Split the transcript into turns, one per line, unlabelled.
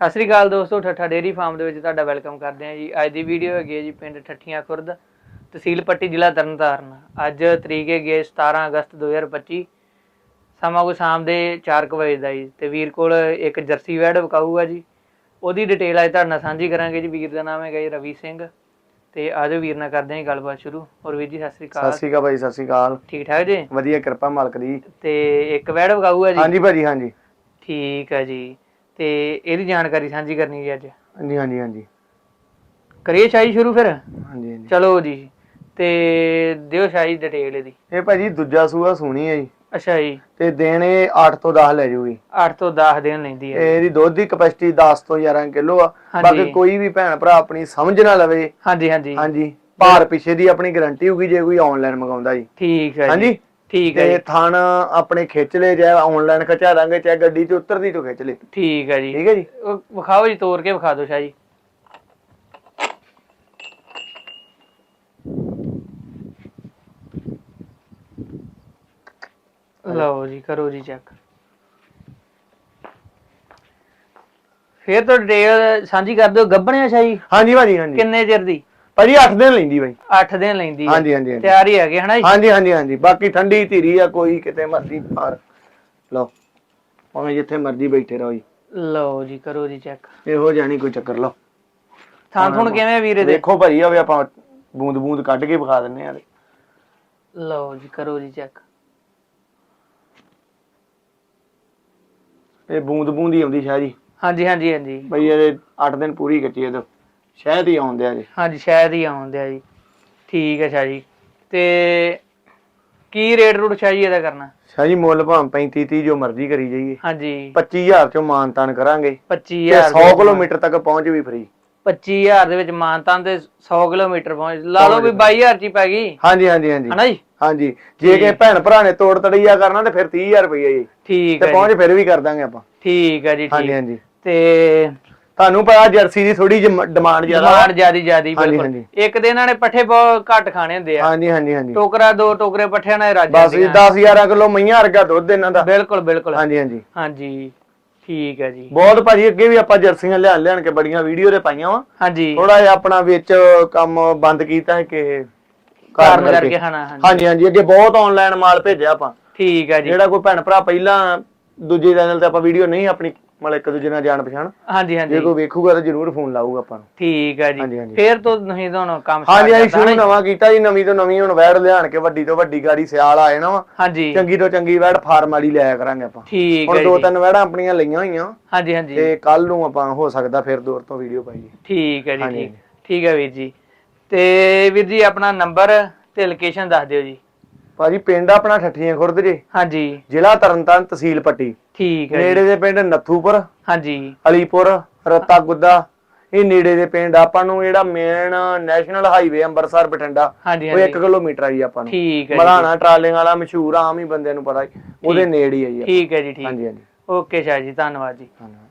ਸਤਿ ਸ੍ਰੀ ਅਕਾਲ ਦੋਸਤੋ ਠੱਠਾ dairy farm ਦੇ ਵਿੱਚ ਤੁਹਾਡਾ ਵੈਲਕਮ ਕਰਦੇ ਹਾਂ ਜੀ। ਅੱਜ ਦੀ ਵੀਡੀਓ ਹੈਗੀ ਹੈ ਜੀ ਪਿੰਡ ਠੱਠੀਆਂ ਖੁਰਦ ਤਹਿਸੀਲ ਪੱਟੀ ਜ਼ਿਲ੍ਹਾ ਤਰਨਤਾਰਨ। ਅੱਜ ਤਰੀਕ ਹੈਗੀ ਹੈ 17 ਅਗਸਤ 2025 ਸਮਾਂ ਕੋਈ ਸ਼ਾਮ ਦੇ 4 ਕੁ ਵਜੇ ਦਾ ਜੀ। ਤੇ ਵੀਰ ਕੋਲ ਇੱਕ ਜਰਸੀ ਵੈੜ ਵਿਕਾਊ ਆ ਜੀ। ਉਹਦੀ ਡਿਟੇਲ ਅੱਜ ਤੁਹਾਡੇ ਨਾਲ ਸਾਂਝੀ ਕਰਾਂਗੇ ਜੀ। ਵੀਰ ਦਾ ਨਾਮ ਹੈਗਾ ਜੀ ਰਵੀ ਸਿੰਘ। ਤੇ ਆਜੋ ਵੀਰ ਨਾਲ ਕਰਦੇ ਹਾਂ ਗੱਲਬਾਤ ਸ਼ੁਰੂ। ਹੋਰ ਵੀਰ ਜੀ ਸਤਿ ਸ੍ਰੀ
ਸਤਿ
ਅਕਾਲ
ਸ਼੍ਰੀ ਅਕਾਲ ਭਾਈ ਸਤਿ ਸ਼੍ਰੀ ਅਕਾਲ।
ਠੀਕ ਠਾਕ ਜੀ?
ਵਧੀਆ ਕਿਰਪਾ ਮਾਲਕ ਦੀ।
ਤੇ ਇੱਕ ਵੈੜ ਵਿਕਾਊ ਆ ਜੀ?
ਹਾਂਜੀ ਭਾਜੀ ਹਾਂਜੀ।
ਠੀਕ ਹੈ ਜੀ। ਤੇ ਇਹਦੀ ਜਾਣਕਾਰੀ ਸਾਂਝੀ ਕਰਨੀ ਜੀ ਅੱਜ।
ਹਾਂਜੀ ਹਾਂਜੀ ਹਾਂਜੀ।
ਕਰੀਏ ਸ਼ਾਹੀ ਸ਼ੁਰੂ ਫਿਰ?
ਹਾਂਜੀ ਹਾਂਜੀ।
ਚਲੋ ਜੀ। ਤੇ ਦਿਓ ਸ਼ਾਹੀ ਡਿਟੇਲ ਇਹਦੀ।
ਇਹ ਭਾਜੀ ਦੂਜਾ ਸੂਆ ਸੋਹਣੀ ਹੈ ਜੀ।
ਅੱਛਾ ਜੀ।
ਤੇ ਦੇਣੇ 8 ਤੋਂ 10 ਲੈ ਜੂਗੀ
8 ਤੋਂ 10 ਦਿਨ ਲੈਂਦੀ ਹੈ।
ਇਹਦੀ ਦੁੱਧ ਦੀ ਕਪੈਸਿਟੀ 10 ਤੋਂ 11 ਕਿਲੋ ਆ। ਬਾਕੀ ਕੋਈ ਵੀ ਭੈਣ ਭਰਾ ਆਪਣੀ ਸਮਝ ਨਾ ਲਵੇ।
ਹਾਂਜੀ ਹਾਂਜੀ।
ਹਾਂਜੀ। ਭਾਰ ਪਿੱਛੇ ਦੀ ਆਪਣੀ ਗਾਰੰਟੀ ਹੋਊਗੀ ਜੇ ਕੋਈ ਆਨਲਾਈਨ ਮੰਗਾਉਂਦਾ ਜੀ।
ਠੀਕ ਹੈ ਜੀ।
ਹਾਂਜੀ।
ਠੀਕ ਹੈ
ਤੇ
ਜੀ।
ਥਣ ਆਪਣੇ ਖਿੱਚ ਲੈ ਚਾਹੇ ਆਨਲਾਈਨ ਖਿਚਾ ਦਾਂਗੇ ਚਾਹੇ ਗੱਡੀ 'ਚ ਉਤਰਦੀ ਤੋਂ ਖਿੱਚ ਲੈ।
ਠੀਕ ਹੈ ਜੀ।
ਠੀਕ ਹੈ ਜੀ?
ਉਹ ਵਿਖਾਓ ਜੀ ਤੋੜ ਕੇ ਵਿਖਾ ਦਿਓ ਸ਼ਾਹੀ। ਲਓ ਜੀ ਕਰੋ ਜੀ ਚੈੱਕ ਫੇਰ ਤੋਂ ਡਿਟੇਲ ਸਾਂਝੀ ਕਰ ਦਿਓ ਗੱਬਣਿਆ ਸ਼ਾਹੀ?
ਹਾਂਜੀ ਭਾਜੀ ਹਾਂਜੀ।
ਕਿੰਨੇ ਚਿਰ ਦੀ?
ਭਾਜੀ 8 ਦਿਨ ਲੈਂਦੀ ਬਾਈ।
8 ਦਿਨ ਲੈਂਦੀ
ਹਾਂਜੀ ਹਾਂਜੀ
ਤਿਆਰ ਹੈਗੇ ਹਨਾ ਜੀ?
ਹਾਂਜੀ ਹਾਂਜੀ ਹਾਂਜੀ। ਬਾਕੀ ਠੰਡੀ ਧੀਰੀ ਆ ਕੋਈ ਕਿਤੇ ਮਰਜ਼ੀ ਬਾਹਰ। ਲਓ ਭਾਵੇਂ ਜਿੱਥੇ ਮਰਜ਼ੀ ਬੈਠੇ ਰਹੋ ਜੀ।
ਲਓ ਜੀ ਕਰੋ ਜੀ ਚੈੱਕ
ਇਹੋ ਜਾਣੀ ਕੋਈ ਚੱਕਰ ਲਓ।
ਥਾਂ ਥੁਣ ਕਿਵੇਂ ਵੀਰੇ ਦੇ?
ਦੇਖੋ ਭਾਜੀ ਹੋਵੇ ਆਪਾਂ ਬੂੰਦ ਬੂੰਦ ਕੱਢ ਕੇ ਵਿਖਾ ਦਿੰਨੇ ਆ
ਲਓ ਜੀ ਕਰੋ ਜੀ ਚੈੱਕ
ਇਹ ਬੂੰਦ ਬੂੰਦ ਹੀ ਆਉਂਦੀ ਸ਼ਾਹ ਜੀ।
ਹਾਂਜੀ ਹਾਂਜੀ ਹਾਂਜੀ।
ਬਈ ਇਹਦੇ 8 ਦਿਨ ਪੂਰੀ ਕੱਟੀ ਇਹਦੇ। ਸ਼ਾਇਦ ਹੀ ਆਉਂਦੇ ਆ ਜੀ।
ਹਾਂਜੀ ਸ਼ਾਇਦ ਹੀ ਆਉਂਦੇ ਆ ਜੀ। ਠੀਕ ਹੈ ਸ਼ਾਹ। ਜੀ ਤੇ ਕੀ ਰੇਟ ਰੂਟ ਸ਼ਾਹ ਜੀ ਇਹਦਾ ਕਰਨਾ?
ਸ਼ਾਹ ਜੀ ਮੁੱਲ ਭਾਵੇਂ 35 30 ਜੋ ਮਰਜ਼ੀ ਕਰੀ ਜਾਈਏ।
ਹਾਂਜੀ।
25000 ਚੋਂ ਮਾਨਤਾਨ ਕਰਾਂਗੇ। ਤੇ
25000
100 ਕਿਲੋਮੀਟਰ ਤੱਕ ਪਹੁੰਚ ਵੀ ਫ੍ਰੀ
25000 ਦੇ ਵਿੱਚ ਮਾਨਤਾਨ ਤੇ 100 ਕਿਲੋਮੀਟਰ ਪਹੁੰਚ ਲਾ ਲਓ ਵੀ 22000 ਚ ਪੈ ਗਈ।
ਹਾਂਜੀ ਹਾਂਜੀ ਹਾਂਜੀ।
ਹਨਾ ਜੀ?
ਹਾਂਜੀ। ਜੇ ਕਿ ਭੈਣ ਭਰਾ ਨੇ ਤੋੜ ਤੜਈਆ ਕਰਨਾ ਤੇ ਫਿਰ 30000 ਰੁਪਏ ਜੀ।
ਠੀਕ
ਤੇ
ਹੈ ਜੀ।
ਪਹੁੰਚ ਫਿਰ ਵੀ ਕਰ ਦਾਂਗੇ ਆਪਾਂ।
ਠੀਕ ਹੈ ਜੀ
ਹਾਂਜੀ
ਠੀਕ।
ਹਾਂਜੀ।
ਤੇ
ਤੁਹਾਨੂੰ ਪਤਾ ਜਰਸੀ ਦੀ ਥੋੜੀ ਡਿਮਾਂਡ ਜ਼ਿਆਦਾ
ਡਿਮਾਂਡ ਜਿਆਦੀ ਜਿਆਦੀ
ਹਾਂਜੀ,
ਬਿਲਕੁਲ।
ਹਾਂਜੀ।
ਇੱਕ ਦਿਨ ਇਹਨਾਂ ਨੇ ਪੱਠੇ ਬਹੁਤ ਘੱਟ ਖਾਣੇ ਹੁੰਦੇ ਆ।
ਹਾਂਜੀ ਹਾਂਜੀ ਹਾਂਜੀ।
ਟੋਕਰਾ ਦੋ ਟੋਕਰੇ ਪੱਠਿਆਂ ਨਾਲ ਰਾਜ
ਬਸ ਜੀ 10 11 ਕਿਲੋ ਮਈਆਂ ਵਰਗਾ ਦੁੱਧ ਇਹਨਾਂ ਦਾ।
ਬਿਲਕੁਲ ਬਿਲਕੁਲ।
ਹਾਂਜੀ ਹਾਂਜੀ।
ਹਾਂਜੀ ਠੀਕ ਹੈ ਜੀ।
ਬਹੁਤ ਭਾਜੀ ਅੱਗੇ ਵੀ ਆਪਾਂ ਜਰਸੀਆਂ ਲਿਆਣ ਲਿਆਣ ਕੇ ਬੜੀਆਂ ਵੀਡੀਓ ਤੇ ਪਾਈਆਂ ਵਾ।
ਹਾਂਜੀ।
ਥੋੜਾ ਜਿਹਾ ਆਪਣਾ ਵਿੱਚ ਕੰਮ ਬੰਦ ਕੀਤਾ ਹੈ ਕਿ
ਕਾਰਨ ਕਰਕੇ। ਖਾਣਾ ਹਾਂਜੀ।
ਹਾਂਜੀ ਹਾਂਜੀ ਅੱਗੇ ਬਹੁਤ ਆਨਲਾਈਨ ਮਾਲ ਭੇਜਿਆ ਆਪਾਂ।
ਠੀਕ ਹੈ ਜੀ।
ਜਿਹੜਾ ਕੋਈ ਭੈਣ ਭਰਾ ਪਹਿਲਾਂ ਦੂਜੇ ਚੈਨਲ ਤੇ ਆਪਾਂ ਵੀਡੀਓ ਨਹੀਂ ਆਪਣੀ ਮਤਲਬ ਇੱਕ ਦੂਜੇ ਨਾਲ ਜਾਣ ਪਛਾਣ।
ਹਾਂਜੀ
ਜੇ
ਹਾਂਜੀ
ਕੋਈ ਵੇਖੂਗਾ ਤਾਂ ਜ਼ਰੂਰ ਫੋਨ ਲਾਊਗਾ ਆਪਾਂ ਨੂੰ।
ਠੀਕ ਹੈ ਜੀ।
ਹਾਂਜੀ।
ਫੇਰ ਤੋਂ ਨਹੀਂ ਤੁਹਾਨੂੰ ਕੰਮ
ਹਾਂਜੀ
start
ਹਾਂਜੀ
ਕਰਨਾ
ਸ਼ੁਰੂ ਨਵਾਂ ਕੀਤਾ ਜੀ ਨਵੀਂ ਤੋਂ ਨਵੀਂ ਹੁਣ ਵੈੜ ਲਿਆਣ ਕੇ ਵੱਡੀ ਤੋਂ ਵੱਡੀ ਗਾੜੀ ਸਿਆਲ ਆ ਜਾਣਾ ਵਾ।
ਹਾਂਜੀ।
ਚੰਗੀ ਤੋਂ ਚੰਗੀ ਵੈੜ ਫਾਰਮ ਵਾਲੀ ਲਿਆਇਆ ਕਰਾਂਗੇ ਆਪਾਂ।
ਠੀਕ
ਹੁਣ
ਹੈ
ਦੋ
ਜੀ।
ਤਿੰਨ ਵੈੜਾਂ ਆਪਣੀਆਂ ਲਈਆਂ ਹੋਈਆਂ।
ਹਾਂਜੀ ਹਾਂਜੀ।
ਤੇ ਕੱਲ ਨੂੰ ਆਪਾਂ ਹੋ ਸਕਦਾ ਫਿਰ ਦੂਰ ਤੋਂ ਵੀਡੀਓ ਪਾਈਏ
ਠੀਕ ਹੈ ਜੀ
ਹਾਂਜੀ,
ਠੀਕ ਠੀਕ ਹੈ ਵੀਰ ਜੀ। ਤੇ ਵੀਰ ਜੀ ਆਪਣਾ ਨੰਬਰ ਤੇ ਲੋਕੇਸ਼ਨ ਦੱਸ ਦਿਓ ਜੀ।
ਭਾਜੀ ਪਿੰਡ ਆਪਣਾ ਠੱਠੀਆਂ ਖੁਰਦ ਜੀ।
ਹਾਂਜੀ।
ਜ਼ਿਲ੍ਹਾ ਤਰਨਤਾਰਨ ਤਹਿਸੀਲ ਪੱਟੀ।
ਠੀਕ ਹੈ
ਨੇੜੇ ਦੇ ਪਿੰਡ ਨੱਥੂਪੁਰ
ਹਾਂਜੀ।
ਅਲੀਪੁਰ ਰਤਾ ਗੁੱਦਾ ਇਹ ਨੇੜੇ ਦੇ ਪਿੰਡ ਆਪਾਂ ਨੂੰ ਜਿਹੜਾ main national highway Amritsar Bathinda ਉਹ 1
ਹਾਂਜੀ
ਕਿਲੋਮੀਟਰ ਆ ਜੀ ਆਪਾਂ ਨੂੰ।
ਠੀਕ ਹੈ
ਮਲਾਣਾ ਟਰਾਲਿਆਂ ਵਾਲਾ ਮਸ਼ਹੂਰ ਆਮ ਹੀ ਬੰਦੇ ਨੂੰ ਪਤਾ ਹੀ ਉਹਦੇ ਨੇੜੇ ਹੀ ਆ ਜੀ। ਆਪਾਂ।
ਠੀਕ ਹੈ ਜੀ ਠੀਕ।
ਹਾਂਜੀ ਹਾਂਜੀ।
ਓਕੇ ਸ਼ਾਹ ਜੀ ਧੰਨਵਾਦ ਜੀ।
ਧੰਨਵਾਦ।